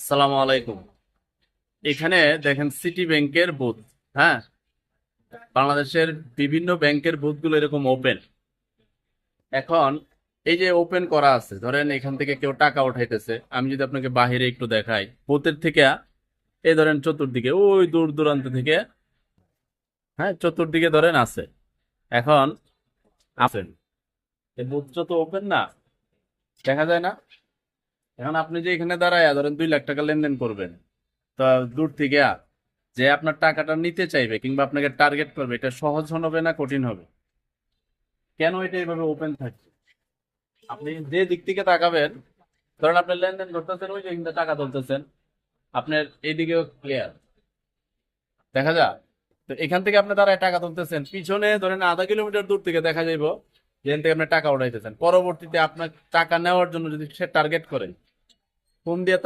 আসসালামু আলাইকুম। এখানে দেখেন সিটি ব্যাংকের বুথ হ্যাঁ? বাংলাদেশের বিভিন্ন ব্যাংকের বুথগুলো এরকম ওপেন এখন এই যে ওপেন করা আছে, ধরেন এখান থেকে কেউ টাকা উঠাইতেছে, আমি যদি আপনাকে বাহিরে একটু দেখাই, বুথের থেকে, এই ধরেন চতুর্দিকে, ওই দূর দূরান্ত থেকে হ্যাঁ চতুর্দিকে ধরেন আছে। এখন, আছেন। এই বুথটা তো ওপেন না? দেখা যায় না? এখন আপনি যে এখানে দাঁড়ায় ধরেন দুই লাখ টাকা লেনদেন করবেন, তো দূর থেকে যে আপনার টাকাটা নিতে চাইবে কিংবা আপনাকে টার্গেট করবে, এটা সহজ হবে না কঠিন হবে? কেন এটা এইভাবে ওপেন থাকছে? আপনি যে দিক থেকে তাকাবেন, ধরেন আপনি লেনদেন করতেছেন, ওই যে টাকা তুলতেছেন, আপনার এইদিকেও ক্লিয়ার দেখা যা তো এখান থেকে আপনি দাঁড়ায় টাকা তুলতেছেন, পিছনে ধরেন আধা কিলোমিটার দূর থেকে দেখা যাইব যেখান থেকে আপনি টাকা উঠাইতেছেন। পরবর্তীতে আপনার টাকা নেওয়ার জন্য যদি সে টার্গেট করে, ফোন দিয়ে